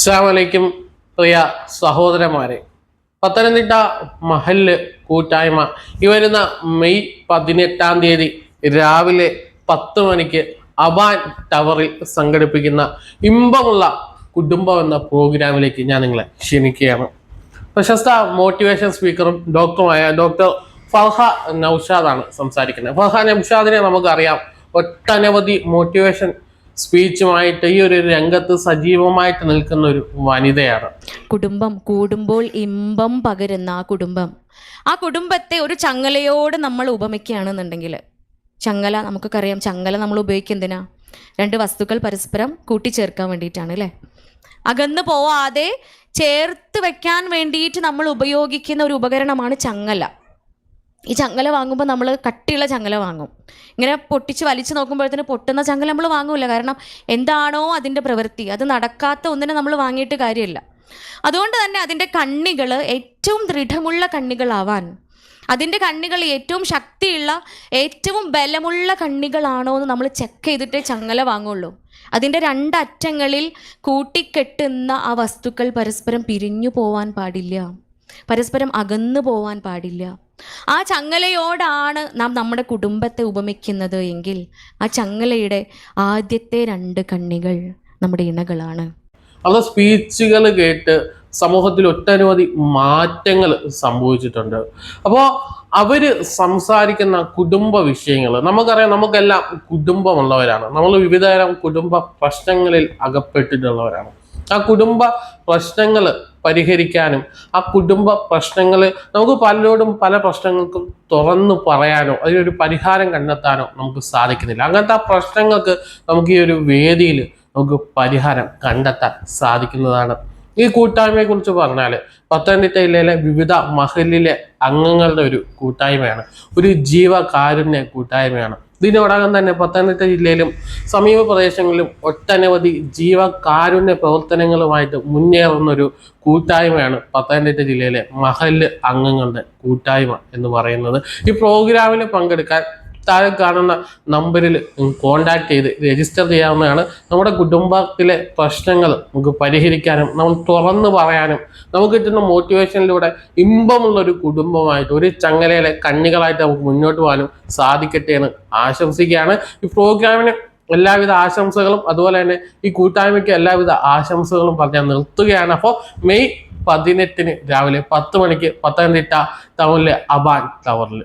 അസ്സാമലൈക്കും പ്രിയ സഹോദരന്മാരെ. പത്തനംതിട്ട മഹല്ല് കൂട്ടായ്മ. ഈ വരുന്ന മെയ് പതിനെട്ടാം തീയതി രാവിലെ പത്ത് മണിക്ക് അബാൻ ടവറിൽ സംഘടിപ്പിക്കുന്ന ഇമ്പമുള്ള കുടുംബം എന്ന പ്രോഗ്രാമിലേക്ക് ഞാൻ നിങ്ങളെ ക്ഷണിക്കുകയാണ്. പ്രശസ്ത മോട്ടിവേഷൻ സ്പീക്കറും ഡോക്ടറുമായ ഡോക്ടർ ഫർഹ നൌഷാദാണ് സംസാരിക്കുന്നത്. ഫർഹ നൌഷാദിനെ നമുക്കറിയാം. ഒട്ടനവധി മോട്ടിവേഷൻ സ്പീച്ചുമായിട്ട് ഈ ഒരു രംഗത്ത് സജീവമായിട്ട് നിൽക്കുന്ന ഒരു വനിതയാണ്. കുടുംബം കൂടുമ്പോൾ ഇമ്പം പകരുന്ന ആ കുടുംബം. ആ കുടുംബത്തെ ഒരു ചങ്ങലയോട് നമ്മൾ ഉപമിക്കുകയാണെന്നുണ്ടെങ്കിൽ ചങ്ങല നമുക്കൊക്കറിയാം ചങ്ങല നമ്മൾ ഉപയോഗിക്കും എന്തിനാ? രണ്ട് വസ്തുക്കൾ പരസ്പരം കൂട്ടിച്ചേർക്കാൻ വേണ്ടിയിട്ടാണ് അല്ലേ? അകന്നു പോവാതെ ചേർത്ത് വെക്കാൻ വേണ്ടിയിട്ട് നമ്മൾ ഉപയോഗിക്കുന്ന ഒരു ഉപകരണമാണ് ചങ്ങല. ഈ ചങ്ങല വാങ്ങുമ്പോൾ നമ്മൾ കട്ടിയുള്ള ചങ്ങല വാങ്ങും. ഇങ്ങനെ പൊട്ടിച്ച് വലിച്ചു നോക്കുമ്പോഴത്തേന് പൊട്ടുന്ന ചങ്ങല നമ്മൾ വാങ്ങൂല. കാരണം എന്താണോ അതിന്റെ പ്രവൃത്തി. അത് നടക്കാത്ത ഒന്നിനെ നമ്മൾ വാങ്ങിയിട്ട് കാര്യമില്ല. അതുകൊണ്ട് തന്നെ അതിന്റെ കണ്ണികൾ ഏറ്റവും ദൃഢമുള്ള കണ്ണികളാവാൻ അതിന്റെ കണ്ണികൾ ഏറ്റവും ശക്തിയുള്ള ഏറ്റവും ബലമുള്ള കണ്ണികളാണോ എന്ന് നമ്മൾ ചെക്ക് ചെയ്തിട്ടേ ചങ്ങല വാങ്ങുള്ളൂ. അതിന്റെ രണ്ടറ്റങ്ങളിൽ കൂട്ടിക്കെട്ടുന്ന ആ വസ്തുക്കൾ പരസ്പരം പിരിഞ്ഞു പോവാൻ പാടില്ല. പരസ്പരം അകന്നു പോവാൻ പാടില്ല. ആ ചങ്ങലയോടാണ് നാം നമ്മുടെ കുടുംബത്തെ ഉപമിക്കുന്നത് എങ്കിൽ ആ ചങ്ങലയുടെ ആദ്യത്തെ രണ്ട് കണ്ണികൾ നമ്മുടെ ഇണകളാണ്. അത് സ്പീച്ചുകൾ കേട്ട് സമൂഹത്തിൽ ഒട്ടനവധി മാറ്റങ്ങൾ സംഭവിച്ചിട്ടുണ്ട്. അപ്പോൾ അവർ സംസാരിക്കുന്ന കുടുംബ വിഷയങ്ങൾ നമുക്കറിയാം നമുക്കെല്ലാം കുടുംബമുള്ളവരാണ്. നമ്മൾ വിവിധതരം കുടുംബ പ്രശ്നങ്ങളിൽ അകപ്പെട്ടിട്ടുള്ളവരാണ്. ആ കുടുംബ പ്രശ്നങ്ങൾ പരിഹരിക്കാനും ആ കുടുംബ പ്രശ്നങ്ങൾ നമുക്ക് പലരോടും പല പ്രശ്നങ്ങൾക്കും തുറന്നു പറയാനോ അതിനൊരു പരിഹാരം കണ്ടെത്താനോ നമുക്ക് സാധിക്കുന്നില്ല. അങ്ങനത്തെ ആ പ്രശ്നങ്ങൾക്ക് നമുക്ക് ഈ ഒരു വേദിയിൽ നമുക്ക് പരിഹാരം കണ്ടെത്താൻ സാധിക്കുന്നതാണ് ഈ കൂട്ടായ്മയെ കുറിച്ച് പറഞ്ഞാൽ പത്തനംതിട്ട ജില്ലയിലെ വിവിധ മഹലിലെ അംഗങ്ങളുടെ ഒരു കൂട്ടായ്മയാണ്. ഒരു ജീവകാരുണ്യ കൂട്ടായ്മയാണ്. ഇതിനോടകം തന്നെ പത്തനംതിട്ട ജില്ലയിലും സമീപ പ്രദേശങ്ങളിലും ഒട്ടനവധി ജീവകാരുണ്യ പ്രവർത്തനങ്ങളുമായിട്ട് മുന്നേറുന്ന ഒരു കൂട്ടായ്മയാണ് പത്തനംതിട്ട ജില്ലയിലെ മഹൽ അംഗങ്ങളുടെ കൂട്ടായ്മ എന്ന് പറയുന്നത്. ഈ പ്രോഗ്രാമിൽ പങ്കെടുക്കാൻ താഴെ കാണുന്ന നമ്പറിൽ കോണ്ടാക്ട് ചെയ്ത് രജിസ്റ്റർ ചെയ്യാവുന്നതാണ്. നമ്മുടെ കുടുംബത്തിലെ പ്രശ്നങ്ങൾ നമുക്ക് പരിഹരിക്കാനും നമ്മൾ തുറന്നു പറയാനും നമുക്ക് കിട്ടുന്ന മോട്ടിവേഷനിലൂടെ ഇമ്പമുള്ള ഒരു കുടുംബമായിട്ട് ഒരു ചങ്ങലയിലെ കണ്ണികളായിട്ട് നമുക്ക് മുന്നോട്ട് പോകാനും സാധിക്കട്ടെ എന്ന് ആശംസിക്കുകയാണ്. ഈ പ്രോഗ്രാമിന് എല്ലാവിധ ആശംസകളും അതുപോലെ തന്നെ ഈ കൂട്ടായ്മയ്ക്ക് എല്ലാവിധ ആശംസകളും പറഞ്ഞാൽ നിർത്തുകയാണ്. അപ്പോൾ മെയ് പതിനെട്ടിന് രാവിലെ പത്ത് മണിക്ക് പത്തനംതിട്ട ടൗണിലെ അബാൻ ടവറിൽ.